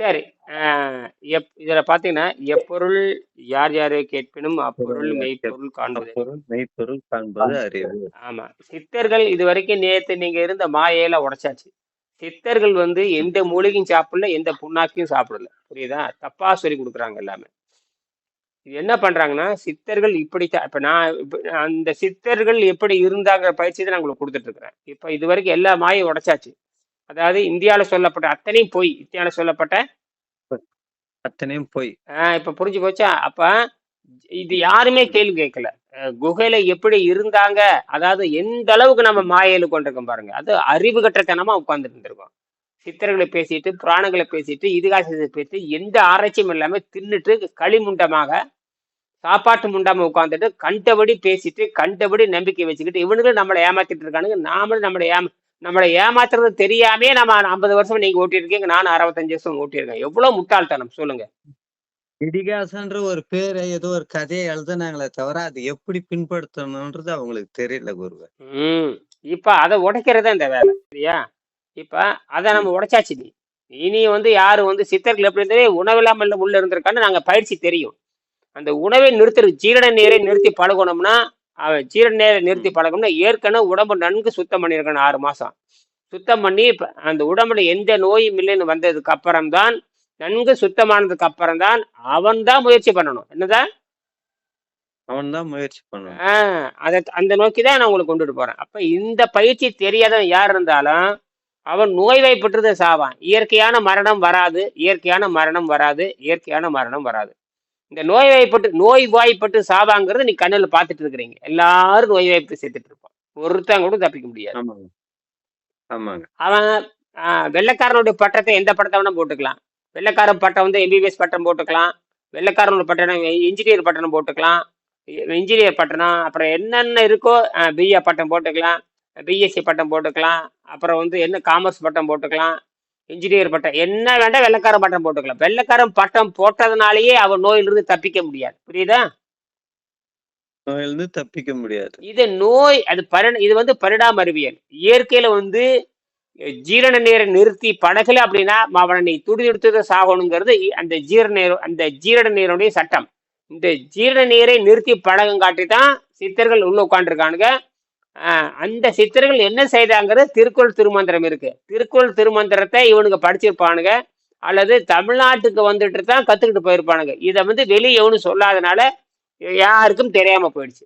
சரி. எப் இதுல பாத்தீங்கன்னா எப்பொருள் யார் யாரை கேட்பினும் அப்பொருள் மெய்ப்பொருள் காண்பது. அப்பொருள் மெய்ப்பொருள் காண்பது அறிவு. ஆமா. சித்தர்கள் இது வரைக்கும் நேத்து நீங்க இருந்த மாயையில உடைச்சாச்சு. சித்தர்கள் வந்து எந்த மூலிகையும் சாப்பிடல எந்த புண்ணாக்கையும் சாப்பிடல. புரியுதா? தப்பா சொல்லி கொடுக்குறாங்க எல்லாமே. இது என்ன பண்றாங்கன்னா சித்தர்கள் இப்படி இப்ப நான் அந்த சித்தர்கள் எப்படி இருந்தாங்க பயிற்சி தான் நான் உங்களுக்கு கொடுத்துட்டு இருக்கிறேன். இப்ப இது வரைக்கும் எல்லா மாயும் உடைச்சாச்சு. அதாவது இந்தியாவில சொல்லப்பட்ட அத்தனையும் போய். இந்தியாவில சொல்லப்பட்ட அத்தனையும் போய். ஆஹ் இப்ப புரிஞ்சு போச்சா? அப்ப இது யாருமே கேள்வி கேட்கல. குகையில எப்படி இருந்தாங்க? அதாவது எந்த அளவுக்கு நம்ம மாயையில கொண்டிருக்கோம் பாருங்க. அது அறிவு கட்டத்தனமா உட்கார்ந்துட்டு இருந்திருக்கோம். சித்தர்களை பேசிட்டு புராணங்களை பேசிட்டு இதிகாசத்தை பேசிட்டு எந்த ஆராய்ச்சியும் இல்லாம தின்னுட்டு களிமுண்டமாக சாப்பாட்டு முண்டாம உட்காந்துட்டு கண்டபடி பேசிட்டு கண்டபடி நம்பிக்கை வச்சுக்கிட்டு இவனுங்களும் நம்மளை ஏமாத்திட்டு இருக்கானுங்க. நாமளும் நம்மளை ஏமா நம்மளை ஏமாத்துறது தெரியாமே நம்ம ஐம்பது வருஷம் நீங்க ஓட்டியிருக்கீங்க நானும் அறுபத்தஞ்சு வருஷம் ஓட்டியிருக்கேன். எவ்வளவு முட்டாள்தனம் சொல்லுங்க. இடிகாசன்ற ஒரு பேரை ஏதோ ஒரு கதையை எழுதுனாங்களே தவிர அது எப்படி பின்படுத்தணும்ன்றது அவங்களுக்கு தெரியல குருவே. ம். இப்ப அதை உடைக்கிறது இந்த வேலை சரியா? இப்ப அதை நம்ம உடைச்சாச்சு நீ. இனி வந்து யாரு வந்து சித்தர்கள் எப்படி இருந்தே உணவில்லாமல் உள்ள இருந்திருக்கான்னு நாங்க பயிற்சி தெரியும். அந்த உணவை நிறுத்துறது ஜீரண நீரை நிறுத்தி பழகணும்னா அவன் ஜீரண நீரை நிறுத்தி பழகணும்னா ஏற்கனவே உடம்பு நன்கு சுத்தம் பண்ணியிருக்கணும் ஆறு மாசம். சுத்தம் பண்ணி அந்த உடம்புல எந்த நோயும் இல்லைன்னு வந்ததுக்கு அப்புறம்தான் நன்கு சுத்தமானதுக்கு அப்புறம் தான் அவன் தான் முயற்சி பண்ணணும். என்னதான் அவன் தான் முயற்சி பண்ணுவான் ஆஹ் அதை அந்த நோக்கி தான் நான் உங்களுக்கு கொண்டுட்டு போறேன். அப்ப இந்த பயிற்சி தெரியாதவன் யார் இருந்தாலும் அவன் நோய்வாய்ப்பட்டு சாவான். இயற்கையான மரணம் வராது இயற்கையான மரணம் வராது இயற்கையான மரணம் வராது. இந்த நோய்வாய்ப்பட்டு நோய்வாய்ப்பட்டு சாவாங்கிறது நீ கண்ணுல பார்த்துட்டு இருக்கிறீங்க எல்லாரும் நோய்வாய்ப்பட்டு செத்துட்டு இருப்பான் ஒருத்தன் கூட தப்பிக்க முடியாது. ஆமாங்க. ஆமாங்க. அவன் வெள்ளைக்காரனுடைய பட்டத்தை எந்த பட்டத்தை வேணா போட்டுக்கலாம். வெள்ளைக்காரன் பட்டம் வந்து எம்பிபிஎஸ் பட்டம் போட்டுக்கலாம். வெள்ளைக்காரனோட பட்டம் இன்ஜினியர் பட்டம் போட்டுக்கலாம். இன்ஜினியர் பட்டம் அப்புறம் என்னென்ன இருக்கோ பிஏ பட்டம் போட்டுக்கலாம். பிஎஸ்சி பட்டம் போட்டுக்கலாம். அப்புறம் வந்து என்ன காமர்ஸ் பட்டம் போட்டுக்கலாம். இன்ஜினியர் பட்டம். என்ன வேண்டாம் வெள்ளைக்காரன் பட்டம் போட்டுக்கலாம். வெள்ளைக்காரன் பட்டம் போட்டதுனாலேயே அவன் நோயிலிருந்து தப்பிக்க முடியாது. புரியுதா? நோயிலிருந்து தப்பிக்க முடியாது. இது நோய் அது பரி இது வந்து பரிணாம அறிவியல் இயற்கையில வந்து ஜீரண நீரை நிறுத்தி படகுல அப்படின்னா அவனை நீ துடி எடுத்து சாகணுங்கிறது அந்த ஜீரண நீர் அந்த ஜீரண நீருடைய சட்டம். இந்த ஜீரண நீரை நிறுத்தி படகம் காட்டி தான் சித்தர்கள் உள்ள உட்காந்துருக்கானுங்க அந்த சித்தர்கள் என்ன செய்தாங்கிறது? திருக்குறள் திருமந்திரம் இருக்கு. திருக்குறள் திருமந்திரத்தை இவனுங்க படிச்சிருப்பானுங்க. அல்லது தமிழ்நாட்டுக்கு வந்துட்டு தான் கத்துக்கிட்டு போயிருப்பானுங்க. இதை வந்து வெளியே எவனும் சொல்லாதனால யாருக்கும் தெரியாம போயிடுச்சு.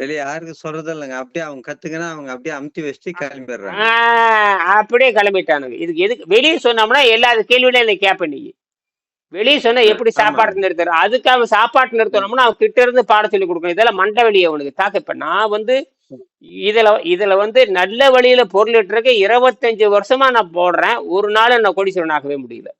வெளிய யாருக்கு சொல்றது இல்லைங்க. அப்படியே அவங்க கத்துக்கினா அவங்க அப்படியே அமுத்தி வச்சுட்டு கிளம்பிடுறாங்க. அப்படியே கிளம்பிட்டானுங்க. இதுக்கு எதுக்கு? வெளியே சொன்னோம்னா எல்லா கேள்வியில என்ன கேட்ப நீ. வெளியே சொன்னா எப்படி. சாப்பாடு நிறுத்துற? அதுக்கு அவன் சாப்பாட்டு நிறுத்தணும்னா அவன் கிட்ட இருந்து பாட சொல்லி கொடுக்கணும். இதெல்லாம் மண்டை வெளியே அவனுக்கு தாக்க இப்ப நான் வந்து இதுல இதுல வந்து நல்ல வழியில பொருள் இருக்க இருபத்தஞ்சு வருஷமா நான் போடுறேன். ஒரு நாள் என்ன கோடீஸ்வரன் ஆகவே முடியல.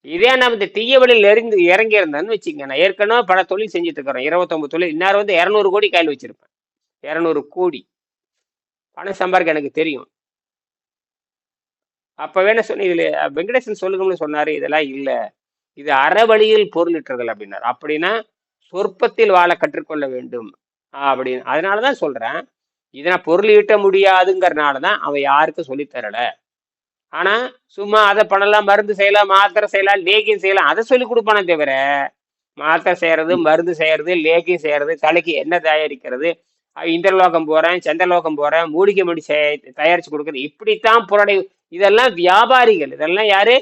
இதே நான் இந்த தீய வழியில் இறங்கி இறங்கி இருந்தேன்னு வச்சுக்கங்க. நான் ஏற்கனவே பல தொழில் செஞ்சுட்டு இருக்கிறேன். இருபத்தொன்பது தொழில். இந்நேரம் வந்து இரநூறு கோடி கையில் வச்சிருப்பேன். இரநூறு கோடி. பணம் சம்பாதிக்க எனக்கு தெரியும். அப்போ வேணா சொன்ன இதுல வெங்கடேசன் சொல்லுங்கன்னு சொன்னாரு இதெல்லாம் இல்லை. இது அறவழியில் பொருளிட்டுறதல் அப்படின்னார். அப்படின்னா சொற்பத்தில் வாழ கற்றுக்கொள்ள வேண்டும். அப்படின்னு. அதனாலதான் சொல்றேன். இதை நான் பொருள் ஈட்ட முடியாதுங்கிறனால தான் அவன் யாருக்கும் சொல்லித் தரல. ஆனா சும்மா அதை பண்ணலாம் மருந்து செய்யலாம் மாத்திரை செய்யலாம் லேகியம் செய்யலாம் அதை சொல்லி கொடுப்பானே தவிர மாத்திரை செய்யறது மருந்து செய்யறது லேகியம் செய்யறது தலைக்கு என்ன தயாரிக்கிறது இந்திரலோகம் போறேன் சந்திரலோகம் போறேன் மூலிகை மடி தயாரித்து தயாரிச்சு கொடுக்குறது இப்படித்தான் புரடை இதெல்லாம் வியாபாரிகள். இதெல்லாம் யாரு?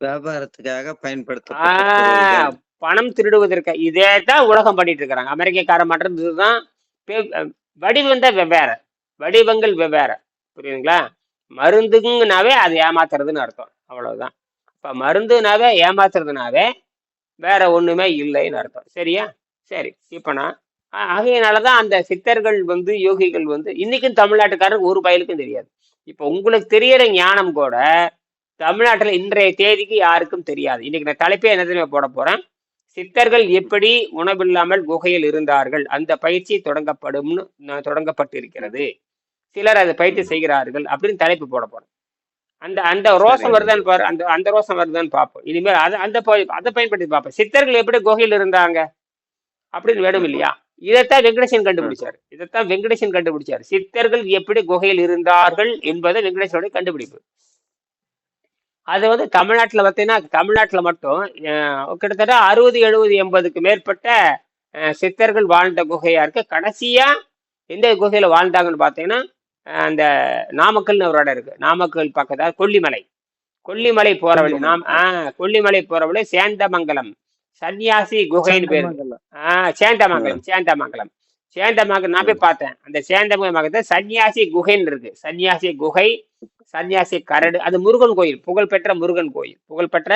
வியாபாரத்துக்காக பொருள்கள். பணம் திருடுவதற்கு இதே தான் உலகம் பண்ணிட்டு இருக்கிறாங்க அமெரிக்காக்காரன் பண்றது இதுதான் வடிவம் தான் வெவ்வேறு. வடிவங்கள் வெவ்வேறு. புரியுதுங்களா? மருந்துங்கனாவே அது ஏமாத்துறதுன்னு அர்த்தம். அவ்வளவுதான். இப்ப மருந்துனாவே ஏமாத்துறதுனாவே வேற ஒண்ணுமே இல்லைன்னு அர்த்தம். சரியா? சரி. இப்ப நான் ஆகையினாலதான் அந்த சித்தர்கள் வந்து யோகிகள் வந்து இன்னைக்கும் தமிழ்நாட்டுக்காரருக்கு ஒரு பயலுக்கும் தெரியாது. இப்ப உங்களுக்கு தெரியற ஞானம் கூட தமிழ்நாட்டுல இன்றைய தேதிக்கு யாருக்கும் தெரியாது. இன்னைக்கு நான் தலைப்பே என்ன தெரியுமா போட போறேன்? சித்தர்கள் எப்படி உணவில்லாமல் குகையில் இருந்தார்கள்? அந்த பயிற்சி தொடங்கப்படும்னு நான் தொடங்கப்பட்டிருக்கிறது. சிலர் அதை பயிற்சி செய்கிறார்கள் அப்படின்னு தலைப்பு போட போறேன். அந்த அந்த ரோசம். வருதான்னு பாரு அந்த அந்த ரோசம் வருதான்னு பார்ப்போம் இனிமேல் அதை அந்த அதை பயன்படுத்தி பார்ப்போம் சித்தர்கள் எப்படி குகையில் இருந்தாங்க? அப்படின்னு வேணும் இல்லையா? இதைத்தான் வெங்கடேசன் கண்டுபிடிச்சார். இதைத்தான் வெங்கடேசன் கண்டுபிடிச்சார். சித்தர்கள் எப்படி குகையில் இருந்தார்கள் என்பது வெங்கடேசனுடைய கண்டுபிடிப்பு. அது வந்து தமிழ்நாட்டுல பார்த்தீங்கன்னா தமிழ்நாட்டுல மட்டும் கிட்டத்தட்ட அறுபது எழுபது எண்பதுக்கு மேற்பட்ட சித்தர்கள் வாழ்ந்த குகையா இருக்கு. கடைசியா எந்த குகையில வாழ்ந்தாங்கன்னு பார்த்தீங்கன்னா அந்த நாமக்கல்னு ஒரு இடம் இருக்கு. நாமக்கல் பக்கத்துல கொல்லிமலை. கொல்லிமலை போற வழி நாம் ஆஹ் கொல்லிமலை போற வழி சேந்தமங்கலம். சன்னியாசி குகைன்னு பேரு. ஆஹ் சேந்தமங்கலம் சேந்தமங்கலம். சேந்தமங்கலம். நான் போய் பார்த்தேன். அந்த சேந்தமங்கலத்தை சன்னியாசி குகைன்னு இருக்கு. சன்னியாசி குகை சன்னியாசி கரடு அது முருகன் கோயில் புகழ்பெற்ற முருகன் கோயில். புகழ்பெற்ற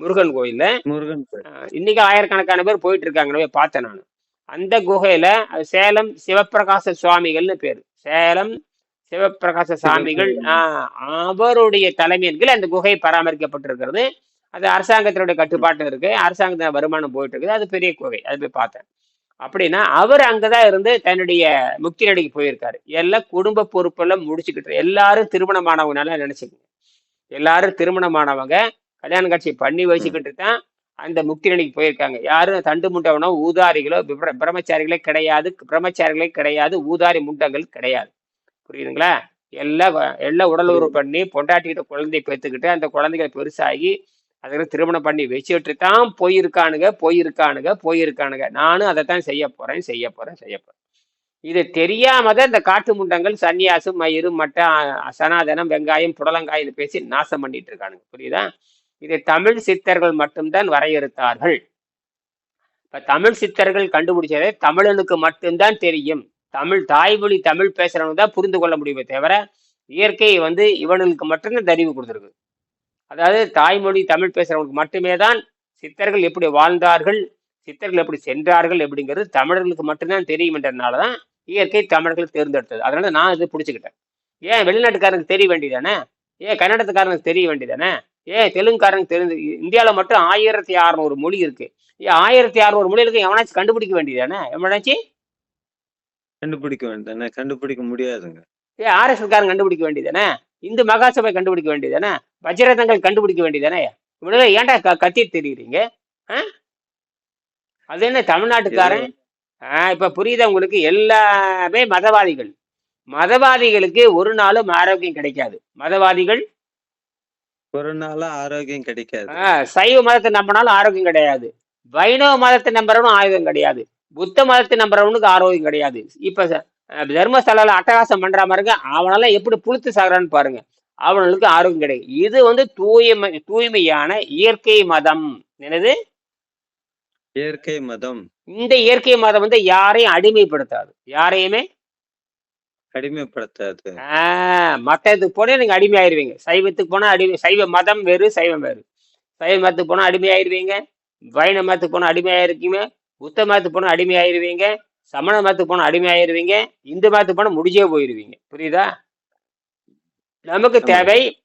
முருகன் கோயில்ல முருகன் இன்னைக்கு ஆயிரக்கணக்கான பேர் போயிட்டு இருக்காங்க. நான் போய் பார்த்தேன் நான். அந்த குகையில சேலம் சிவப்பிரகாச சுவாமிகள்னு பேரு. சேலம் சிவப்பிரகாச சுவாமிகள் ஆஹ் அவருடைய தலைமையின் கீழ் அந்த குகை பராமரிக்கப்பட்டிருக்கிறது. அது அரசாங்கத்தினுடைய கட்டுப்பாட்டு இருக்கு. அரசாங்கத்தின வருமானம் போயிட்டு இருக்குது அது பெரிய கோவை அது போய் பார்த்தேன். அப்படின்னா அவர் அங்கதான் இருந்து தன்னுடைய முக்தி நடிக்கு போயிருக்காரு. எல்லாம் குடும்ப பொறுப்பெல்லாம் முடிச்சுக்கிட்டு எல்லாரும் திருமணமானவங்கனால நினைச்சுக்கோங்க. எல்லாரும் திருமணமானவங்க கல்யாண காட்சி பண்ணி வச்சுக்கிட்டு தான் அந்த முக்தி நிலைக்கு போயிருக்காங்க. யாரும் தண்டு முண்டவனோ ஊதாரிகளோ பிரம்மச்சாரிகளே கிடையாது. பிரம்மச்சாரிகளே கிடையாது. ஊதாரி முண்டங்கள் கிடையாது. புரியுதுங்களா? எல்லாம் வ- எல்லாம் உடல் உறவு பண்ணி பொண்டாட்டிக்கிட்ட குழந்தை பெற்றுக்கிட்டு அந்த குழந்தைகளை பெருசாகி அதுக்கு திருமணம் பண்ணி வச்சுட்டு தான் போயிருக்கானுங்க போயிருக்கானுங்க போயிருக்கானுங்க. நானும் அதை தான் செய்ய போறேன் செய்ய போறேன் செய்ய போறேன். இது தெரியாம தான் இந்த காட்டு முண்டங்கள் சன்னியாசம் மயிறு மட்டை அசனாதனம் சனாதனம் வெங்காயம் இது பேசி நாசம் பண்ணிட்டு இருக்கானுங்க. புரியுதா? இதை தமிழ் சித்தர்கள் மட்டும்தான் வரையறுத்தார்கள். இப்ப தமிழ் சித்தர்கள் கண்டுபிடிச்சதே தமிழனுக்கு மட்டும்தான் தெரியும். தமிழ் தாய்மொழி தமிழ் பேசுறவங்க தான் புரிந்து கொள்ள முடியுமே தவிர இயற்கை வந்து இவனுக்கு மட்டும்தான் தெரிவு கொடுத்துருக்கு. அதாவது தாய்மொழி தமிழ் பேசுறவங்களுக்கு மட்டுமே தான் சித்தர்கள் எப்படி வாழ்ந்தார்கள் சித்தர்கள் எப்படி சென்றார்கள் அப்படிங்கிறது தமிழர்களுக்கு மட்டும்தான் தெரியும் என்றனால தான் இயற்கை தமிழர்கள் தேர்ந்தெடுத்தது. அதனால நான் இது பிடிச்சிக்கிட்டேன். ஏன் வெளிநாட்டுக்காரனுக்கு தெரிய வேண்டியதானே? ஏன் கன்னடத்துக்காரனுக்கு தெரிய வேண்டியதானே? ஏன் தெலுங்குக்காரனுக்கு தெரிஞ்சு இந்தியாவில் மட்டும் ஆயிரத்தி அறநூறு மொழி இருக்கு. ஏன் ஆயிரத்தி அறநூறு மொழி இருக்கு எவனாச்சும் கண்டுபிடிக்க வேண்டியதானே? எவனாச்சும் கண்டுபிடிக்க வேண்டாம் கண்டுபிடிக்க முடியாதுங்க. ஏன் ஆர்எஸ்எஸ்காரன் கண்டுபிடிக்க வேண்டியதானே? இந்து மகாசபை கண்டுபிடிக்க வேண்டியதானே? வஜ்ரதங்கள் கண்டுபிடிக்க வேண்டியதானே இவனுங்க ஏன்டா க கத்தி தெரியுறீங்க? அது என்ன தமிழ்நாட்டுக்காரன்? ஆ, இப்ப புரியுதா உங்களுக்கு? எல்லாமே மதவாதிகள். மதவாதிகளுக்கு ஒரு நாளும் ஆரோக்கியம் கிடைக்காது. மதவாதிகள்? ஒரு நாளா ஆரோக்கியம் கிடைக்காது. சைவ மதத்தை நம்பினாலும் ஆரோக்கியம் கிடையாது. வைணவ மதத்தை நம்புறவனும் ஆயுதம் கிடையாது. புத்த மதத்தை நம்புறவனுக்கு ஆரோக்கியம் கிடையாது. இப்ப தர்மஸ்தலால அட்டகாசம் பண்ற பாருங்க அவனெல்லாம் எப்படி புளுத்து சாகுறான்னு பாருங்க. அவனுக்கு ஆரோக்கியம் கிடையாது இது வந்து தூய்மை தூய்மையான இயற்கை மதம். என்னது? இயற்கை மதம். இந்த இயற்கை மதம் வந்து யாரையும் அடிமைப்படுத்தாது. யாரையுமே? அடிமைப்படுத்தாது. மத்தத்துக்கு போனா நீங்க அடிமையாயிருவீங்க. சைவத்துக்கு போனா அடிமை சைவ மதம் வேறு சைவம் வேறு. சைவ மதத்துக்கு போனா அடிமையாயிருவீங்க. வைணவ மதத்துக்கு போனா அடிமையாயிருக்கீங்க. புத்த மதத்துக்கு போனா அடிமையாயிருவீங்க. சமண மதத்துக்கு போனா அடிமையாயிருவீங்க. இந்து மதத்துக்கு போனா முடிஞ்சே போயிருவீங்க. புரியுதா? நமக்கு. தேவை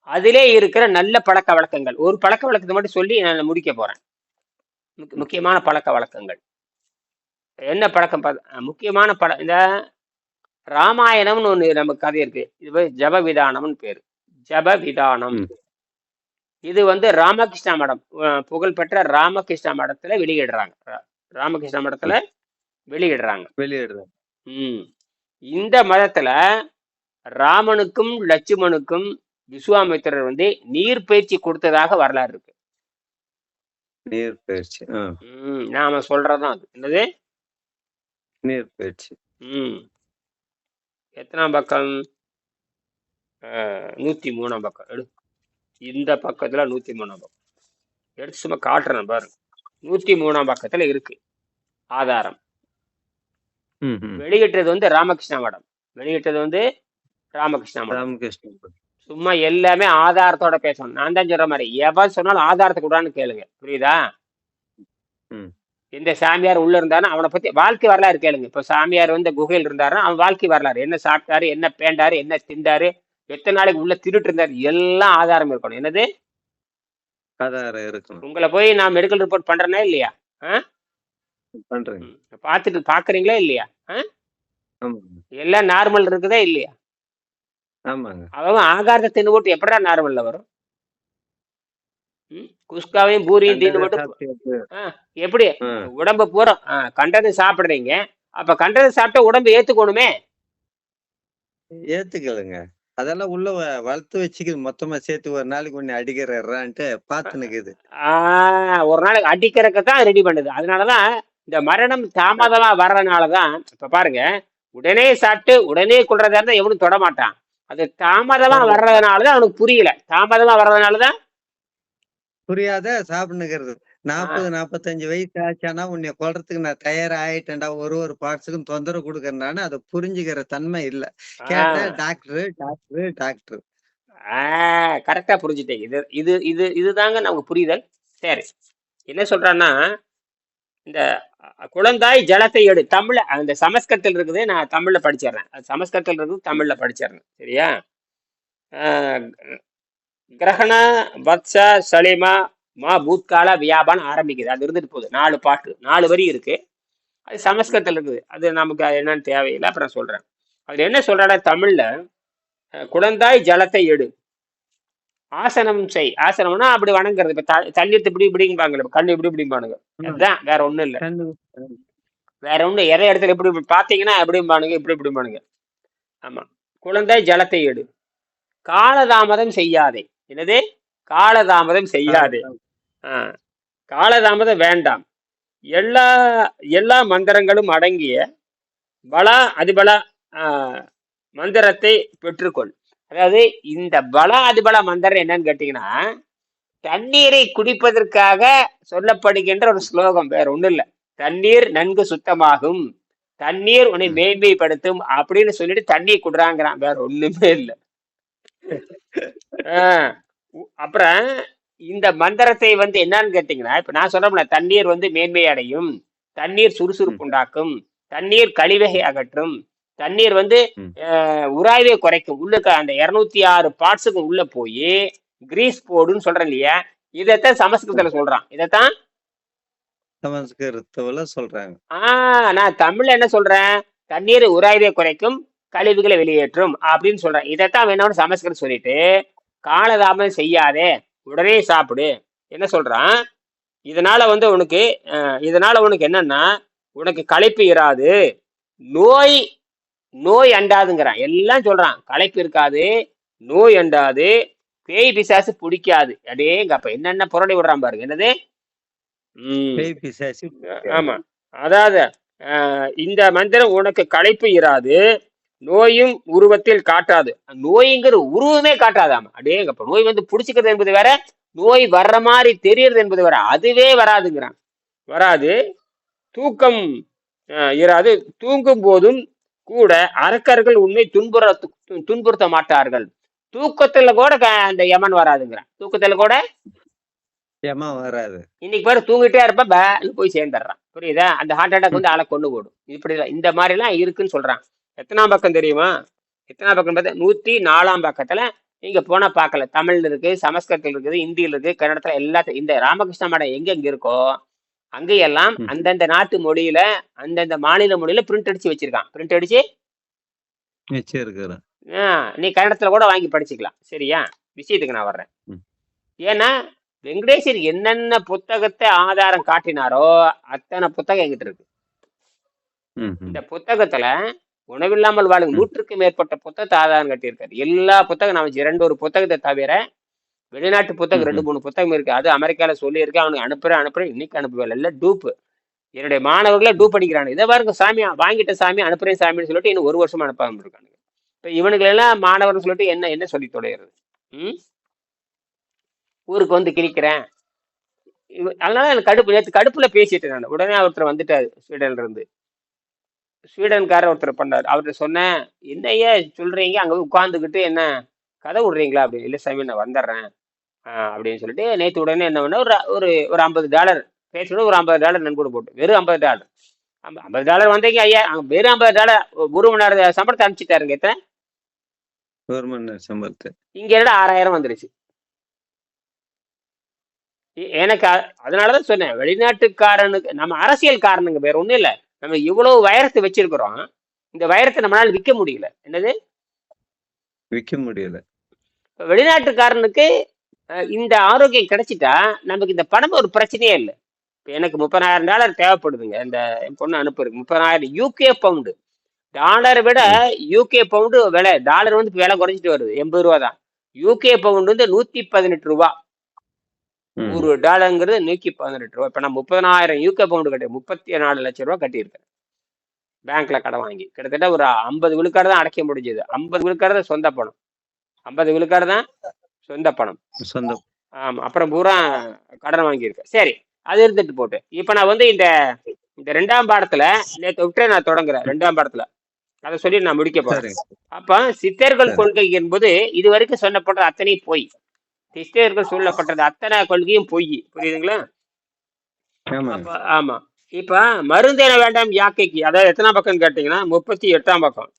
அதிலே இருக்கிற நல்ல பழக்க வழக்கங்கள். ஒரு பழக்க வழக்கத்தை மட்டும் சொல்லி நான் முடிக்க போறேன். முக்கிய- முக்கியமான பழக்க வழக்கங்கள். என்ன பழக்கம் முக்கியமான பழ இந்த ராமாயணம்னு ஒண்ணு நமக்கு கதை இருக்கு. இது பேர் ஜபவிதானம்னு பேரு. ஜபவிதானம். ம். இது வந்து ராமகிருஷ்ணா மடம் புகழ்பெற்ற ராமகிருஷ்ணா மடத்துல வெளியிடுறாங்க. ராமகிருஷ்ணா மடத்துல வெளியிடுறாங்க. வெளியிடுறேன் ம். இந்த மதத்துல ராமனுக்கும் லட்சுமணுக்கும் விஸ்வாமித்திரர் வந்து நீர் பயிற்சி கொடுத்ததாக வரலாறு இருக்கு. நீர் பயிற்சி நாம சொல்றதுதான் அது. என்னது? நீர் பயிற்சி. ம். எத்தனாம் பக்கம்? நூத்தி மூணாம் பக்கம். எடு. இந்த பக்கத்துல நூத்தி மூணாம் பக்கம். எடுத்து சும்மா காட்டுறேன் பாருங்க நூத்தி மூணாம் பக்கத்துல இருக்கு. ஆதாரம். வெளியிட்டது வந்து ராமகிருஷ்ணா மடம் வெளியிட்டது வந்து ராமகிருஷ்ணா ராமகிருஷ்ணன் சும்மா எல்லாமே ஆதாரத்தோட பேசணும். நான் தான் சொல்ற மாதிரி. எவன் சொன்னாலும் ஆதாரத்தை கூடான்னு கேளுங்க. புரியுதா. இந்த சாமியார் உள்ள இருந்தாருன்னா அவனை பத்தி வாழ்க்கை வரலாறு கேளுங்க. இப்ப சாமியார் வந்து குகையில் இருந்தாருன்னா அவன் வாழ்க்கை வரலாறு. என்ன சாப்பிட்டாரு என்ன பேண்டாரு என்ன திண்டாரு எத்தனை நாளைக்கு உள்ள திருட்டு இருந்தாரு எல்லாம் ஆதாரம் இருக்கணும். என்னது? ஆதாரம் இருக்கணும். உங்களை போய் நான் மெடிக்கல் ரிப்போர்ட் பண்றேனா இல்லையா? பண்றேங்க ம். பார்த்துட்டு பாக்குறீங்களா இல்லையா? எல்லாம் நார்மல் இருக்குதா இல்லையா? ஆமாங்க. அவன் ஆகாரத்தை தின்னு போட்டு எப்படா நார்மல்ல வரும்? ம்? குஸ்காவையும் பூரியும் தின்னு ஆ, எப்படி. உடம்பு பூரா கண்டதை சாப்பிடுறீங்க. அப்ப கண்டதை சாப்பிட்டா உடம்பு ஏத்துக்கணுமே? ஏத்துக்கலுங்க. அதெல்லாம் உள்ள வ- வளர்த்து வச்சுக்குது. மொத்தமா சேர்த்து ஒரு நாளைக்கு ஒண்ணு அடிக்கிறறான்ட்டு பார்த்து நிக்குது. ஆ, ஒரு நாளைக்கு அடிக்கிறதுக்கு தான் ரெடி பண்ணுது. அதனாலதான் இந்த மரணம் தாமதமா வர்றதுனாலதான் இப்ப பாருங்க உடனே சாப்பிட்டு உடனே கொள்றதா இருந்தா எவனும் தொட மாட்டான். அது தாமதமா. வர்றதுனாலதான் அவனுக்கு புரியல. தாமதமா வர்றதுனாலதான் புரியாத சாப்பிடுங்கிறது நாற்பது நாற்பத்தஞ்சு வயசு ஆச்சானா உன்னை கொல்றதுக்கு நான் தயாரா ஆயிட்டேன்டா ஒரு ஒரு பார்ட்ஸுக்கும் தொந்தரவு கொடுக்கறனால அதை புரிஞ்சுக்கிற தன்மை இல்ல. கேட்டா டாக்டர் டாக்டர் டாக்டர். கரெக்டா புரிஞ்சுட்டேன். இது இது இது இதுதாங்க நமக்கு புரிதல். சரி. என்ன சொல்றான்னா இந்த குழந்தாய் ஜலத்தை எடு. தமிழ அந்த சமஸ்கிருதத்தில் இருக்குது நான் தமிழ்ல படிச்சிடுறேன். அது இருக்குது தமிழ்ல படிச்சிடுறேன். சரியா? ஆஹ், கிரகண வத்ச சலிமா மா பூத்கால வியாபான் ஆரம்பிக்குது. அது இருந்துட்டு போகுது. நாலு பாட்டு. நாலு வரி இருக்கு. அது சமஸ்கிருத்தில் இருக்குது. அது நமக்கு அது என்னன்னு தேவையில்லை அப்புறம் சொல்றேன். அதுல என்ன சொல்கிறாடா தமிழ்ல குழந்தாய் ஜலத்தை எடு. ஆசனம் செய். ஆசனம்னா அப்படி வணங்குறது. இப்ப த- தள்ளி எடுத்து இப்படி இப்படிம்பாங்க இப்ப கண்ணு இப்படி இப்படிம்பானுங்க. அதுதான் வேற ஒண்ணும் இல்ல. வேற ஒண்ணு எதை இடத்துல இப்படி பாத்தீங்கன்னா எப்படிம்பானுங்க இப்படி இப்படிம்பானுங்க. ஆமா. குழந்தை ஜலத்தை எடு. காலதாமதம் செய்யாதே. என்னது? காலதாமதம் செய்யாதே. ஆ. காலதாமதம் வேண்டாம். எல்லா எல்லா மந்திரங்களும் அடங்கிய பல அதிபல மந்திரத்தை பெற்றுக்கொள். அதாவது இந்த பல அதிபல மந்திரம் என்னன்னு கேட்டீங்கன்னா தண்ணீரை குடிப்பதற்காக சொல்லப்படுகின்ற ஒரு ஸ்லோகம் வேற ஒண்ணும் இல்ல. தண்ணீர் நன்கு சுத்தமாகும். தண்ணீர் உன்னை மேன்மைப்படுத்தும் அப்படின்னு சொல்லிட்டு தண்ணீர் குடுறாங்கிறான். வேற ஒண்ணுமே இல்லை. அப்புறம் இந்த மந்திரத்தை வந்து என்னன்னு கேட்டீங்கன்னா இப்ப நான் சொல்றேன்ல தண்ணீர் வந்து மேன்மை அடையும் தண்ணீர் சுறுசுறுப்பு உண்டாக்கும். தண்ணீர் கழிவகை அகற்றும். தண்ணீர் வந்து உராய்வை குறைக்கும். உள்ளுக்க அந்த இருநூத்தி ஆறு பார்ட்ஸுக்கும் உள்ள போய் கிரீஸ் போடுன்னு சொல்றேன் இல்லையா? இதைத்தான் சமஸ்கிருதத்துல சொல்றான். இதைத்தான்? சமஸ்கிருதத்துல சொல்றாங்க. ஆஹ் நான் தமிழ்ல என்ன சொல்றேன்? தண்ணீர் உராய்வை குறைக்கும் கழிவுகளை வெளியேற்றும் அப்படின்னு சொல்றேன். இதைத்தான் வேணும்னு சமஸ்கிருதம் சொல்லிட்டு காலதாமதம் செய்யாதே உடனே சாப்பிடு. என்ன சொல்றான்? இதனால வந்து உனக்கு இதனால உனக்கு என்னன்னா உனக்கு களைப்பு இராது. நோய் நோய் அண்டாதுங்கிறான். எல்லாம் சொல்றான். களைப்பு இருக்காது நோய் அண்டாது பேய் பிசாசு பிடிக்காது. அடேங்க அப்ப என்னென்ன புரளி விடுறான் பாருங்க. என்னது? ஆமா. அதாவது இந்த மந்திரம் உனக்கு களைப்பு இராது நோயும் உருவத்தில் காட்டாது. நோய்ங்கிற உருவமே காட்டாதாம. அடேங்கப்ப நோய் வந்து பிடிச்சிக்கிறது என்பது வேற நோய் வர்ற மாதிரி தெரியறது என்பது வேற. அதுவே வராதுங்கிறான். வராது. தூக்கம் இராது. தூங்கும் போதும் கூட அரக்கர்கள் உன்னை துன்புற துன்புறுத்த மாட்டார்கள். தூக்கத்துல கூட அந்த யமன் வராதுங்கிறான். தூக்கத்துல கூட ஏமா வராது. இன்னைக்கு பாரு தூங்கிட்டே இருப்ப பேன்னு போய் சேர்ந்துடுறான். புரியுதா? அந்த ஹார்ட் அட்டாக் வந்து ஆளை கொண்டு போடும். இப்படி இந்த மாதிரி எல்லாம் இருக்குன்னு சொல்றான். எத்தனாம் பக்கம் தெரியுமா? எத்தனாம் பக்கம் பார்த்தா நூத்தி நாலாம் பக்கத்துல நீங்க போனா பார்க்கல. தமிழ்ல இருக்கு சமஸ்கிருதத்தில் இருக்குது ஹிந்தியில இருக்கு கன்னடத்துல எல்லாத்தையும் இந்த ராமகிருஷ்ண மடம் எங்க எங்க இருக்கோ அங்கெல்லாம் ம். அந்தந்த நாட்டு மொழியில அந்தந்த மாநில மொழியில பிரிண்ட் அடிச்சு வச்சிருக்கான் பிரிண்ட் அடிச்சு நீ கன்னடத்துல கூட வாங்கி படிச்சுக்கலாம் சரியா விஷயத்துக்கு நான் வர்றேன். ஏன்னா வெங்கடேசர் என்னென்ன புத்தகத்தை ஆதாரம் காட்டினாரோ அத்தனை புத்தகம் என்கிட்ட இருக்கு. இந்த புத்தகத்துல உணவில்லாமல் வாழும் ம். நூற்றுக்கும் மேற்பட்ட புத்தகத்தை ஆதாரம் கட்டியிருக்காரு எல்லா புத்தகம் நான் வச்சு ரெண்டு ஒரு புத்தகத்தை தவிர வெளிநாட்டு புத்தகம் ரெண்டு. மூணு புத்தகம் இருக்கு. அது அமெரிக்கால சொல்லியிருக்கேன் அவனுக்கு அனுப்புறேன் அனுப்புறேன். இன்னைக்கு அனுப்பவே இல்லை. டூப்பு. என்னுடைய மாணவர்களை டூப் அடிக்கிறானு இதை பாருங்க சாமி வாங்கிட்ட சாமி அனுப்புறேன் சாமின்னு சொல்லிட்டு இன்னும் ஒரு வருஷமா அனுப்பாம இருக்கானுங்க. இப்ப இவனுக்கு எல்லாம் மாணவர்னு சொல்லிட்டு என்ன என்ன சொல்லி தொலைகிறது? ம்? ஊருக்கு வந்து கிழிக்கிறேன். அதனால எனக்கு கடுப்பு. நேற்று கடுப்புல பேசிட்டேன் நான். உடனே ஒருத்தர் வந்துட்டாரு ஸ்வீடன்ல இருந்து. ஸ்வீடன்காரர் ஒருத்தர் பண்ணார். அவர்கிட்ட சொன்னேன் என்ன ஐயா சொல்றீங்க? அங்க உட்காந்துக்கிட்டு என்ன கதை விடுறீங்களா? அப்படின்னு. இல்லை சாமி நான் வந்துடுறேன். அப்படின்னு சொல்லிட்டு நேற்று உடனே என்ன பண்ண ஒரு ஒரு ஒரு ஐம்பது டாலர் பேசணும் ஒரு ஐம்பது டாலர் நன்கொடை போட்டு வெறும் ஐம்பது டாலர் ஐம்பது டாலர் வந்தீங்க ஐயா வெறும் ஐம்பது டாலர் ஒரு மணி நேரம் சம்பளத்தை அனுப்பிச்சிட்டாருங்க எத்தனை? ஒரு மணி நேரம் சம்பளத்தை. இங்க இருந்து ஆறாயிரம் வந்துருச்சு. எனக்கு அதனாலதான் சொன்னேன் வெளிநாட்டுக்காரனுக்கு நம்ம அரசியல்காரனுங்க வேற ஒண்ணும் இல்ல. நம்ம இவ்வளவு வைரத்தை வச்சிருக்கிறோம் இந்த வைரத்தை நம்மளால விற்க முடியல. என்னது? விற்க முடியல. வெளிநாட்டுக்காரனுக்கு இந்த ஆரோக்கியம் கிடைச்சிட்டா நமக்கு இந்த பணம் ஒரு பிரச்சனையே இல்லை. இப்போ எனக்கு முப்பதாயிரம் டாலர் தேவைப்படுதுங்க. இந்த பொண்ணு அனுப்புறதுக்கு முப்பதாயிரம் யூகே பவுண்டு டாலரை விட. யூகே பவுண்டு விலை டாலர் வந்து விலை குறைஞ்சிட்டு வருது. எண்பது ரூபா தான். யூகே பவுண்டு வந்து நூத்தி பதினெட்டு ரூபா. ஒரு டாலருங்கிறது நூத்தி பதினெட்டு ரூபா. இப்போ நான் முப்பதனாயிரம் யூகே பவுண்டு கட்டி முப்பத்தி நாலு லட்சம் ரூபா கட்டியிருக்கேன். பேங்க்ல கடன் வாங்கி. கிட்டத்தட்ட ஒரு ஐம்பது விழுக்காடு தான் அடைக்க முடிஞ்சது. ஐம்பது விழுக்காடு தான் சொந்த பணம். ஐம்பது விழுக்காடு தான் சொந்த பணம். சொந்தம். ஆமா அப்புறம் பூரா கடன் வாங்கியிருக்கேன். சரி அது இருந்துட்டு போட்டு. இப்போ நான் வந்து இந்த இந்த ரெண்டாம் பாடத்துல நேற்று விட்டு நான் தொடங்குறேன் ரெண்டாம் பாடத்துல. அதை சொல்லி நான் முடிக்க போறேன். அப்ப சித்தர்கள். கொள்கை என்பது இது வரைக்கும் சொல்லப்பட்டது அத்தனை பொய். சித்தர்கள் சொல்லப்பட்டது அத்தனை கொள்கையும் பொய். புரியுதுங்களா? ஆமா. இப்ப மருந்து என வேண்டாம் யாக்கைக்கு அதாவது எத்தனாம் பக்கம் கேட்டீங்கன்னா முப்பத்தி எட்டாம் பக்கம்.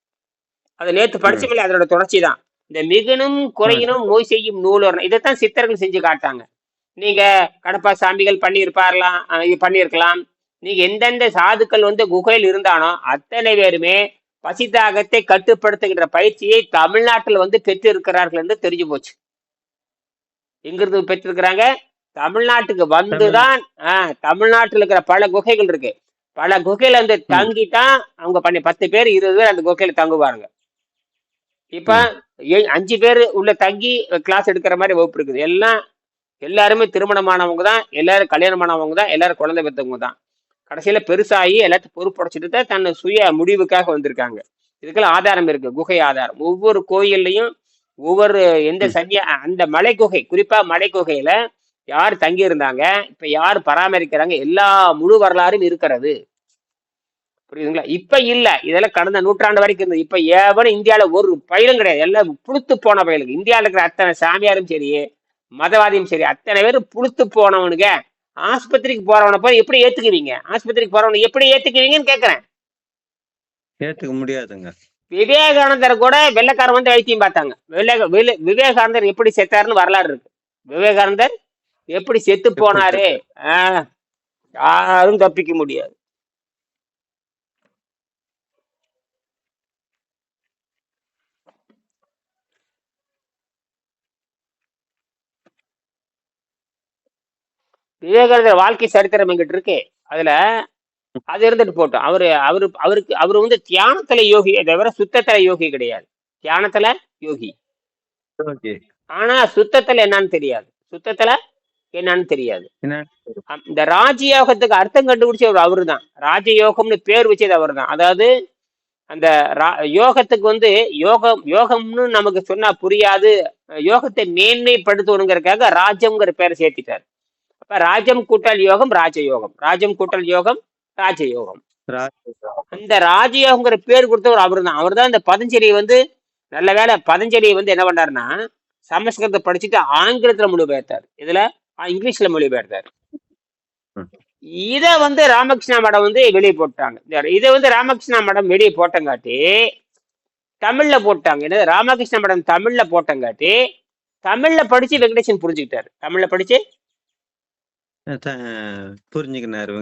அது நேத்து படிச்சவங்களே அதோட தொடர்ச்சி தான். இந்த மிகுனும் குறையினும் நோய் செய்யும் நூலர் இதைத்தான் சித்தர்கள் செஞ்சு காட்டாங்க நீங்க கடப்பா சாமிகள் பண்ணியிருப்பாரலாம் இது பண்ணியிருக்கலாம். நீங்க எந்தெந்த சாதுக்கள் வந்து குகையில் இருந்தானோ அத்தனை பேருமே பசிதாகத்தை கட்டுப்படுத்துகின்ற பயிற்சியை தமிழ்நாட்டில் வந்து பெற்றிருக்கிறார்கள் என்று தெரிஞ்சு போச்சு. எங்கிருந்து பெற்றிருக்கிறாங்க? தமிழ்நாட்டுக்கு வந்துதான் ஆஹ் தமிழ்நாட்டுல இருக்கிற பல குகைகள் இருக்கு. பல குகையில வந்து தங்கிட்டான் அவங்க பண்ணி பத்து பேர் இருபது பேர் அந்த குகையில தங்குவாருங்க. இப்ப அஞ்சு பேர் உள்ள தங்கி கிளாஸ் எடுக்கிற மாதிரி வகுப்பு இருக்குது. எல்லாம் எல்லாருமே திருமணமானவங்க தான் எல்லாரும் கல்யாணமானவங்க தான் எல்லாரும் குழந்தை பெற்றவங்க தான். கடைசியில பெருசாகி எல்லாத்தையும் பொறுப்படைச்சிட்டு தான் தன் சுய முடிவுக்காக வந்திருக்காங்க. இதுக்கெல்லாம் ஆதாரம் இருக்கு குகை ஆதாரம். ஒவ்வொரு கோயில்லையும் ஒவ்வொரு எந்த. சன்னியா அந்த மலை குகை குறிப்பா மலை குகையில யார் தங்கி இருந்தாங்க இப்ப யார் பராமரிக்கிறாங்க எல்லா முழு வரலாறும் இருக்கிறது. புரியுதுங்களா? இப்ப இல்ல. இதெல்லாம் கடந்த நூற்றாண்டு வரைக்கும் இருந்தது. இப்ப ஏவனும் இந்தியால ஒரு பயிலும் கிடையாது. எல்லாம் புளுத்து போன பயிலுக்கு இந்தியால இருக்கிற அத்தனை சாமியாரும் சரி மதவாதியும் சரி அத்தனை பேரும் புளுத்து போனவனுங்க. ஆஸ்பத்திரிக்கு போறவனை போய் எப்படி ஏத்துக்குவீங்க? ஆஸ்பத்திரிக்கு போறவனை எப்படி ஏத்துக்குவீங்கன்னு கேக்குறேன். ஏத்துக்க முடியாதுங்க. விவேகானந்தர் கூட வெள்ளைக்காரன் வந்து வைத்தியம் பார்த்தாங்க. வெள்ளை- விவே- விவேகானந்தர் எப்படி செத்தாருன்னு வரலாறு இருக்கு. விவேகானந்தர் எப்படி செத்து போனாரு? யாரும் தப்பிக்க முடியாது. விவேகானந்தர் வாழ்க்கை சரித்திரம் எங்கிட்ட இருக்கு. அதுல அது இருந்துட்டு போட்டோம். அவரு அவரு அவருக்கு அவரு வந்து தியானத்துல யோகி தவிர சுத்தத்துல யோகி கிடையாது. தியானத்துல யோகி. ஆனா சுத்தத்துல என்னன்னு தெரியாது. சுத்தத்துல என்னன்னு தெரியாது. இந்த ராஜயோகத்துக்கு அர்த்தம் கண்டுபிடிச்சவர் அவரு தான் ராஜயோகம்னு பேர் வச்சது அவர் தான் அதாவது அந்த ரா- யோகத்துக்கு வந்து யோகம் யோகம்னு நமக்கு சொன்னா புரியாது. யோகத்தை மேன்மைப்படுத்தணுங்கிறதுக்காக ராஜம்ங்கிற பேரை சேர்த்திட்டார். அப்ப ராஜம் கூட்டல் யோகம் ராஜயோகம். ராஜம் கூட்டல் யோகம் ராஜயோகம். அந்த ராஜயோகங்கிற பேர் கொடுத்தவர் அவர் தான் அவர் தான் இந்த பதஞ்சலியை வந்து நல்ல வேளை பதஞ்சலியை வந்து என்ன பண்ணாருன்னா சமஸ்கிருதத்தை படிச்சுட்டு ஆங்கிலத்துல மொழிபெயர்த்தார். இதுல இங்கிலீஷ்ல மொழிபெயர்த்தார். இத வந்து ராமகிருஷ்ணா மடம் வந்து வெளியே போட்டாங்க. இந்த- இதை வந்து ராமகிருஷ்ணா மடம் வெளியே போட்டங்காட்டி தமிழ்ல போட்டாங்க. என்னது? ராமகிருஷ்ண மடம் தமிழ்ல போட்டங்காட்டி தமிழ்ல படிச்சு வெங்கடேசன் புரிஞ்சுக்கிட்டாரு. தமிழ்ல படிச்சு புரிஞ்சுக்கினாரு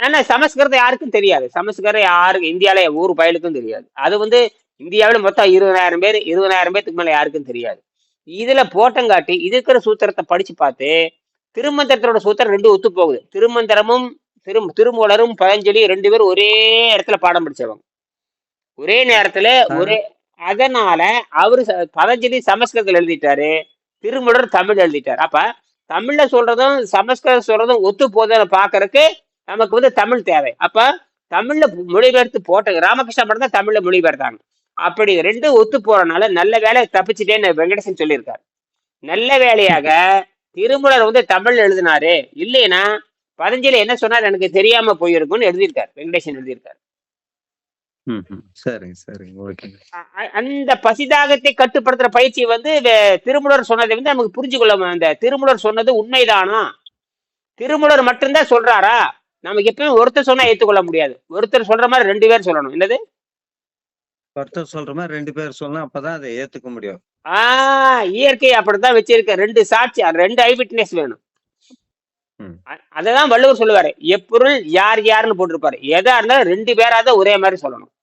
ஆனா சமஸ்கிருதம் யாருக்கும் தெரியாது. சமஸ்கிருதம் யாருக்கு இந்தியால ஊர் பயலுக்கும் தெரியாது. அது வந்து இந்தியாவில் மொத்தம் இருபதாயிரம் பேர் இருபதாயிரம் பேத்துக்கு மேல யாருக்கும் தெரியாது. இதுல போட்டங்காட்டி இது இருக்கிற சூத்திரத்தை படிச்சு பார்த்து திருமந்திரத்தோட சூத்திரம் ரெண்டும் ஒத்து போகுது. திருமந்திரமும் திரு திருமூலரும் பதஞ்சலி ரெண்டு பேரும் ஒரே இடத்துல பாடம் படிச்சவங்க. ஒரே நேரத்துல ஒரே அதனால அவரு ச- பதஞ்சலி சமஸ்கிருதத்தில் எழுதிட்டாரு திருமூலர் தமிழ் எழுதிட்டாரு. அப்ப தமிழ்ல சொல்றதும் சமஸ்கிருதம் சொல்றதும் ஒத்து போதுன்னு பாக்குறதுக்கு நமக்கு வந்து தமிழ் தேவை. அப்ப தமிழ்ல மொழிபெயர்த்து போட்ட ராமகிருஷ்ணன் படம் தான் தமிழ்ல மொழிபெயர்த்தாங்க. அப்படி ரெண்டும் ஒத்து போறனால நல்ல வேலையை தப்பிச்சுட்டேன்னு வெங்கடேசன் சொல்லியிருக்காரு. நல்ல வேலையாக திருமலர் வந்து தமிழ் எழுதினாரு. இல்லைன்னா பதஞ்சலி என்ன சொன்னார் எனக்கு தெரியாம போயிருக்கும்னு எழுதியிருக்காரு. வெங்கடேசன் எழுதியிருக்காரு. ம், ம். சரிங்க சரிங்க. ஓகேங்க அ- அந்த பசிதாகத்தை கட்டுப்படுத்துற பயிற்சி வந்து வே- திருமூலர் சொன்னதை வந்து நமக்கு புரிஞ்சு கொள்ள மு- அந்த திருமூலர் சொன்னது உண்மைதானா? திருமூலர் மட்டும்தான் சொல்றாரா? நமக்கு எப்பயும் ஒருத்தர் சொன்னா ஏத்துக்கொள்ள முடியாது. ஒருத்தர் சொல்ற மாதிரி ரெண்டு பேர் சொல்லணும். என்னது? ஒருத்தர் சொல்ற மாதிரி ரெண்டு பேர் சொல்லணும் அப்பதான் அதை ஏத்துக்க முடியும். ஆஹ் இயற்கை அப்படித்தான் வச்சிருக்க. ரெண்டு சாட்சி அ- ரெண்டு ஐ விட்னஸ் வேணும். ம். அ- அததான் வள்ளுவர் சொல்லுவாரு. எப்பொருள் யார் யாருன்னு போட்டிருப்பாரு. எதா இருந்தாலும் ரெண்டு பேராதான் ஒரே மாதிரி சொல்லணும்.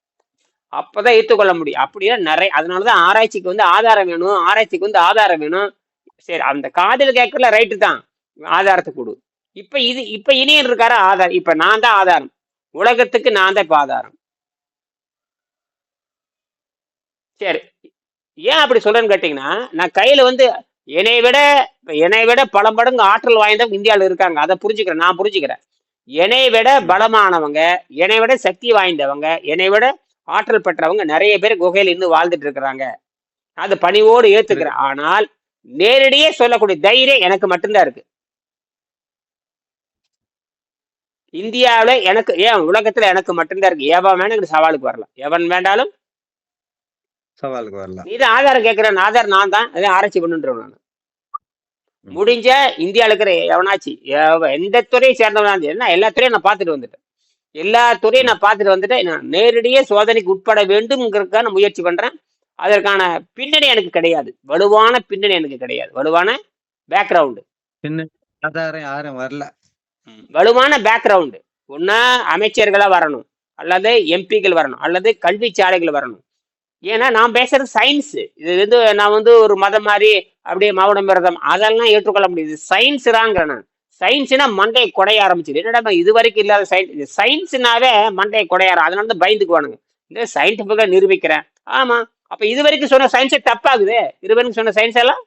அப்பதான் ஏற்றுக்கொள்ள முடியும். அப்படியே நிறைய அதனாலதான் ஆராய்ச்சிக்கு வந்து ஆதாரம் வேணும் ஆராய்ச்சிக்கு வந்து ஆதாரம் வேணும். சரி அந்த காதில் கேட்கல ரைட்டு தான். ஆதாரத்தை கொடு. இப்ப இது இப்ப இனியன் இருக்காரா? ஆதாரம். இப்ப நான் தான் ஆதாரம். உலகத்துக்கு நான் தான் இப்ப ஆதாரம். சரி. ஏன் அப்படி சொல்றேன்னு கேட்டீங்கன்னா நான் கையில வந்து என்னை விட என்னை விட பல மடங்கு ஆற்றல் வாய்ந்தவங்க இந்தியாவில் இருக்காங்க. அதை புரிஞ்சுக்கிறேன் நான் புரிஞ்சுக்கிறேன். என்னை விட பலமானவங்க என்னை விட சக்தி வாய்ந்தவங்க என்னை விட ஆற்றல் பெற்றவங்க நிறைய பேர் குகையில இன்னும் வாழ்ந்துட்டு இருக்கிறாங்க. அது பணிவோடு ஏத்துக்கிறேன். ஆனால் நேரடியே சொல்லக்கூடிய தைரியம் எனக்கு மட்டும்தான் இருக்கு. இந்தியாவுல எனக்கு ஏன் உலகத்துல எனக்கு மட்டும்தான் இருக்கு. எவன் வேணும் சவாலுக்கு வரலாம். எவன் வேண்டாலும் சவாலுக்கு வரலாம். தான் ஆதாரம் கேட்கிறேன். ஆதார் நான் தான். அதை ஆராய்ச்சி பண்ணுன்றேன் நான். முடிஞ்ச இந்தியாவில் இருக்கிற எவனாச்சு எவ- எந்த துறையை சேர்ந்தவனா நான் எல்லா துறையும் நான் பார்த்துட்டு வந்துட்டேன். எல்லா துறையும் நான் பார்த்துட்டு வந்துட்டேன். நான் நேரடியே சோதனைக்கு உட்பட வேண்டும்ங்கிறதுக்காக நான் முயற்சி பண்றேன். அதற்கான பின்னணி எனக்கு கிடையாது. வலுவான பின்னணி எனக்கு கிடையாது. வலுவான பேக்ரவுண்டு ஆதாரம் யாரும் வரல. வலுவான பேக்ரவுண்டு ஒன்னா அமைச்சர்களா வரணும். அல்லது எம்பிக்கள் வரணும். அல்லது கல்வி சாலைகள் வரணும். ஏன்னா நான் பேசுறது சயின்ஸ் இது வந்து நான் வந்து ஒரு மதம் மாதிரி அப்படியே மௌனம் விரதம் அதெல்லாம் ஏற்றுக்கொள்ள முடியுது. சயின்ஸ் தாங்கிற நான். சயின்ஸ்னா மண்டையை குடைய ஆரம்பிச்சது. என்னடா இது வரைக்கும் இல்லாத சயின்ஸ் சயின்ஸ்னாவே மண்டையை குடையார? அதனால தான் பயந்துக்குவானுங்க. இந்த சயின்டிஃபிக்கா நிரூபிக்கிறேன். ஆமா. அப்ப இது வரைக்கும் சொன்ன சயின்ஸே தப்பாகுது? இது வரைக்கும் சொன்ன சயின்ஸ் எல்லாம்?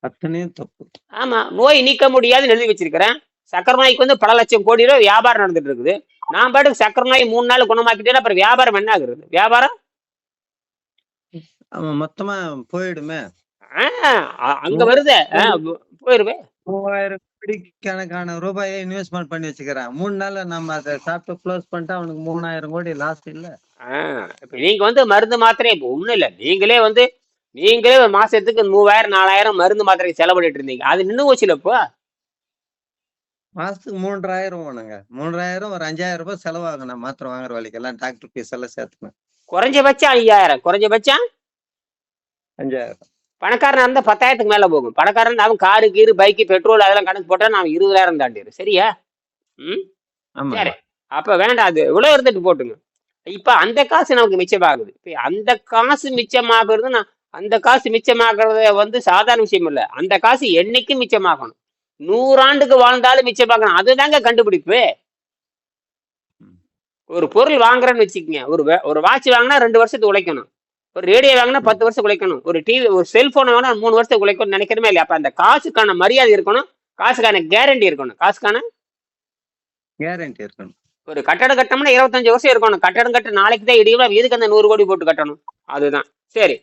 அத்தனையும் தப்பு. ஆமா. நோய் நீக்க முடியாதுன்னு எழுதி வச்சிருக்கிறேன். சக்கரை நோய்க்கு வந்து பல லட்சம் கோடி ரூபாய் வியாபாரம் நடந்துட்டு இருக்குது. நான் பாட்டுக்கு சக்கரை நோய் மூணு நாள் குணமாக்கிட்டேன்னா அப்புறம் வியாபாரம் என்ன ஆகுறது? வியாபாரம்? அவன் மொத்தமா போயிடுமே. ஆ, அ- அங்க வருது. போயிருவேன் மூவாயிரம் கணக்கான ரூபாயை இன்வெஸ்ட்மெண்ட் பண்ணி வச்சுக்கிறான். மூணு நாள்ல நம்ம அதை சாப்பிட்டு க்ளோஸ் பண்ணிட்டா அவனுக்கு மூணாயிரம் கோடி லாஸ் இல்ல. இப்ப நீங்க வந்து மருந்து மாத்திரை இப்போ ஒண்ணும் இல்ல. நீங்களே வந்து நீங்களே ஒரு மாசத்துக்கு மூவாயிரம் நாலாயிரம் மருந்து மாத்திரைக்கு செலவிட்டு இருந்தீங்க. அது நின்று போச்சுல இப்போ? மாசத்துக்கு மூன்றாயிரம் வேணுங்க. மூன்றாயிரம் ஒரு அஞ்சாயிரம் ரூபாய் செலவாகணும் மாத்திரை வாங்குற வழிக்கெல்லாம் டாக்டர் ஃபீஸ் எல்லாம் சேர்த்துக்கணும் குறைஞ்சபட்சம் ஐயாயிரம். குறைஞ்சபட்சம்? அஞ்சாயிரம். பணக்காரனா இருந்தா பத்தாயிரத்துக்கு மேல போகும். பணக்காரன் அவன் காரு கீரு பைக்கு பெட்ரோல் அதெல்லாம் கணக்கு போட்டா நான் இருபதாயிரம் தாண்டிடு சரியா? ம்? சரி. அப்ப வேண்டாம் அது இவ்வளவு இருந்துட்டு போட்டுங்க. இப்ப அந்த காசு நமக்கு மிச்சமாகுது. இப்ப அந்த காசு மிச்சமாகிறது நான் அந்த காசு மிச்சமாகிறது வந்து சாதாரண விஷயம் இல்ல. அந்த காசு என்னைக்கும் மிச்சமாகணும். நூறாண்டுக்கு வாழ்ந்தாலும் மிச்சமாகணும். அதுதாங்க கண்டுபிடிப்பு. ஒரு பொருள் வாங்குறேன்னு வச்சுக்கோங்க. ஒரு ஒரு வாட்ச் வாங்கினா ரெண்டு வருஷத்துக்கு உழைக்கணும். ஒரு ரேடியோ வாங்கினா பத்து வருஷம் உழைக்கணும். ஒரு டிவி ஒரு செல்போன் வாங்கினா மூணு வருஷத்துக்கு உழைக்கணும்னு நினைக்கிறமே இல்லையா? அப்ப அந்த காசுக்கான மரியாதை இருக்கணும். காசுக்கான கேரண்டி இருக்கணும். காசுக்கான கேரண்டி இருக்கணும். ஒரு கட்டடம் கட்டணும்னா இருபத்தஞ்சு வருஷம் இருக்கணும். கட்டடம் கட்ட நாளைக்கு தான் இடியும்? எதுக்கு அந்த நூறு கோடி போட்டு கட்டணும். அதுதான். சரி.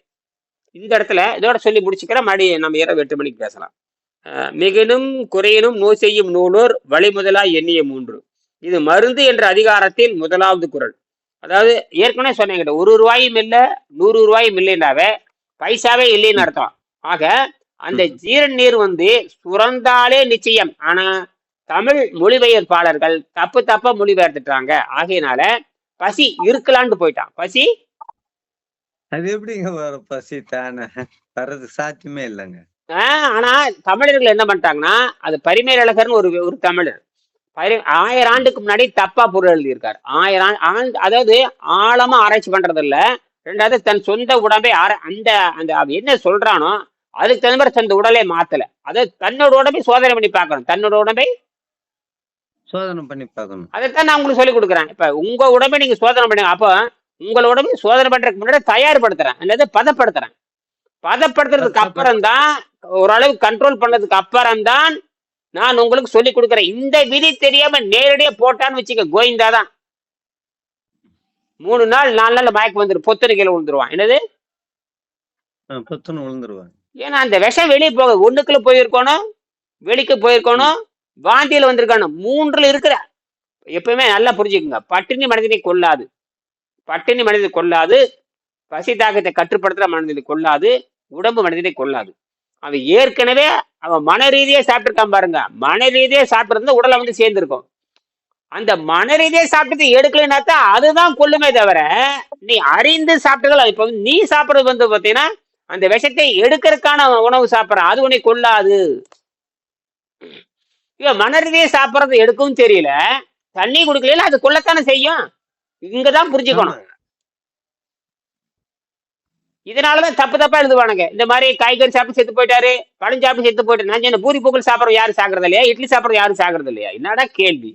இந்த இடத்துல இதோட சொல்லி முடிச்சுக்கிறேன். மறுபடியும் நம்ம இரவு எட்டு மணிக்கு பேசலாம். மிகினும் குறையினும் நோய் செய்யும் நூலோர் வழிமுதலா எண்ணிய மூன்று. இது மருந்து என்ற அதிகாரத்தில் முதலாவது குறள் அதாவது ஏற்கனவே சொன்னீங்க ஒரு ரூபாயும் இல்லை நூறு ரூபாயும் இல்லைன்னாவே பைசாவே இல்லைன்னு அர்த்தம். ஆக அந்த ஜீரன் நீர் வந்து சுரந்தாலே நிச்சயம். ஆனா தமிழ் மொழிபெயர்ப்பாளர்கள் தப்பு தப்பா மொழிபெயர்த்துட்டாங்க. ஆகையினால பசி இருக்கலான்ட்டு போயிட்டான். பசி? அது எப்படிங்க வரும்? பசி தானே. வர்றது சாத்தியமே இல்லைங்க. ஆனா தமிழர்கள் என்ன பண்ணிட்டாங்கன்னா அது பரிமேலழகர்னு ஒரு ஒரு தமிழர். ஆயிரம் ஆண்டுக்கு முன்னாடி தப்பா பொருள் எழுதியிருக்காரு. ஆயிரம் ஆண்டு- அதாவது ஆழமா ஆராய்ச்சி பண்றது இல்ல ரெண்டாவது தன் சொந்த உடம்பை ஆர அந்த அந்த அவன் என்ன சொல்றானோ அதுக்கு தகுந்த மாதிரி தன் உடலை மாத்தல. அதாவது தன்னோட உடம்பை சோதனை பண்ணி பார்க்கணும். தன்னோட உடம்பை சோதனை பண்ணி பார்க்கணும். அதைத்தான் நான் உங்களுக்கு சொல்லி கொடுக்குறேன். இப்ப உங்க உடம்பை நீங்க சோதனை பண்ணுங்க அப்போ உங்களோட உடம்பை சோதனை பண்றதுக்கு முன்னாடி தயார்படுத்துறேன். அல்லது பதப்படுத்துறேன். பதப்படுத்துறதுக்கு அப்புறம் தான் ஓரளவு கண்ட்ரோல் பண்ணதுக்கு அப்புறம் தான் நான் உங்களுக்கு சொல்லி கொடுக்குறேன். இந்த விதி தெரியாம நேரடியா போட்டான்னு வச்சுக்க கோவிந்தா தான். மூணு நாள் நாலு நாள் மயக்கம் வந்துடும் பொத்தனை கீழே விழுந்துருவான். என்னது? ஆ, பொத்துன்னு விழுந்துருவாங்க ஏன்னா அந்த விஷம் வெளியே போக ஒண்ணுக்குள்ள போயிருக்கணும் வெளிக்கு போயிருக்கணும் வாந்தியில வந்திருக்கணும். மூன்றுல இருக்கிற எப்பவுமே நல்லா புரிஞ்சுக்குங்க. பட்டினி மனிதனை கொல்லாது. பட்டினி மனிதனை கொல்லாது. பசி தாக்கத்தை கட்டுப்படுத்துற மனிதனை கொல்லாது. உடம்பு மனிதனை கொல்லாது. அவன் ஏற்கனவே அவன் மன ரீதியே சாப்பிட்டுருக்கான் பாருங்க. மன ரீதியே சாப்பிட்டு உடலை வந்து சேர்ந்துருக்கும். அந்த மன ரீதியே சாப்பிட்டது எடுக்கலைன்னா தான் அதுதான் கொல்லுமே தவிர நீ அறிந்து சாப்பிட்டதால் இப்போ வந்து நீ சாப்பிடுறது வந்து பார்த்தீங்கன்னா அந்த விஷத்தை எடுக்கிறதுக்கான உணவு சாப்பிட்றான். அது உன்னை கொல்லாது. இவன் மன மனரீதியை சாப்பிட்றது எடுக்கவும் தெரியல. தண்ணி குடிக்கல அது கொல்லத்தானே செய்யும்? இங்கதான் புரிஞ்சுக்கணும். இதனாலதான் தப்பு தப்பா எழுதுவானுங்க. இந்த மாதிரி காய்கறி சாப்பிட்டு செத்து போயிட்டாரு பழம் சாப்பிட்டு செத்து போயிட்டு நான் சொன்ன பூரி பொங்கல் சாப்பிட்றோம் யாரும் சாகிறது இல்லையா? இட்லி சாப்பிட்றோம் யாரும் சாகிறது இல்லையா? என்னடா கேள்வி?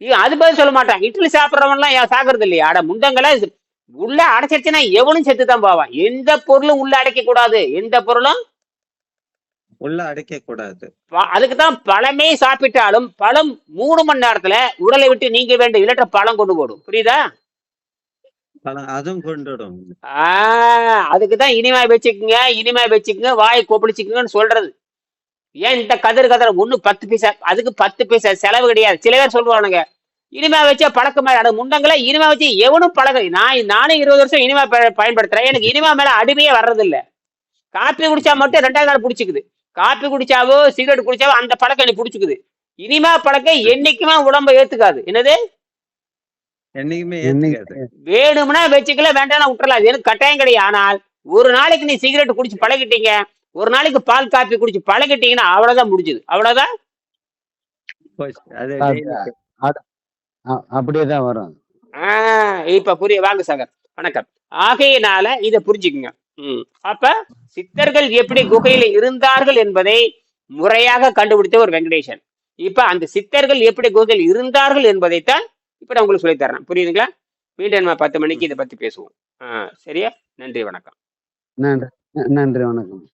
இவன் அது பதில் சொல்ல மாட்டான். இட்லி சாப்பிட்றவன்லாம் யா- சாகிறது இல்லையா? அட முண்டங்களா உள்ள அடைச்சிருச்சுன்னா எவனும் செத்து தான் போவான். எந்த பொருளும் உள்ள அடைக்க கூடாது எந்த பொருளும்? உள்ள அடைக்க கூடாது ப- அதுக்கு தான் பழமே சாப்பிட்டாலும் பழம் மூணு மணி நேரத்துல உடலை விட்டு நீங்க வேண்டும் இல்லட்ட பழம் கொண்டு போடும். புரியுதா? அதுவும் கொண்டுடும். அதுக்கு தான் இனிமையா வச்சுக்குங்க இனிமே வச்சுக்குங்க வாய் கொப்பளிச்சுக்கோங்கன்னு சொல்றது. ஏன் இந்த கதிர் கதற ஒண்ணு பத்து பைசா அதுக்கு பத்து பைசா செலவு கிடையாது. சில பேர் சொல்லுவானுங்க இனிமே வச்சா பழக்கமா அட முண்டங்களை இனிமே வச்சு எவனும் பழக நான் நானும் இருபது வருஷம் இனிமே பயன்படுத்துறேன். எனக்கு இனிமே மேல அடிமையே வர்றதில்ல. காப்பி குடிச்சா மட்டும் ரெண்டாவது நாள் பிடிச்சிக்குது. காப்பி குடிச்சாவோ சிகரெட் குடிச்சாவோ அந்த பழக்கம் எனக்கு பிடிச்சிக்குது. இனிமே பழக்கம் என்னைக்குமே உடம்ப ஏத்துக்காது. என்னது? என்னைக்குமே என்னைக்கு- ஏத்துக்காது. வேணும்னா வச்சுக்கல வேண்டாம்னா விட்டுறலாம். அது எனக்கு கட்டாயம் கிடையாது. ஆனால் ஒரு நாளைக்கு நீ சிகரெட் குடிச்சு பழகிட்டீங்க ஒரு நாளைக்கு பால் காப்பி குடிச்சு பழகிட்டீங்கன்னா அவ்வளவுதான் முடிஞ்சது. அவ்வளவுதான்? அப்படியேதான் வரும். ஆஹ் இப்ப புரிய வாங்க சாகர். வணக்கம். ஆகையினால இத புரிஞ்சுக்குங்க. அப்ப சித்தர்கள் எப்படி குகையில இருந்தார்கள் என்பதை முறையாக கண்டுபிடித்த ஒரு வெங்கடேசன். இப்ப அந்த சித்தர்கள் எப்படி குகையில் இருந்தார்கள் என்பதைத்தான் இப்போ நான் உங்களுக்கு சொல்லித் தரேன் புரியுதுங்களா? மீண்டும் நம்ம பத்து மணிக்கு இதை பத்தி பேசுவோம். ஆஹ் சரியா? நன்றி வணக்கம். நன்றி. நன்றி வணக்கம்.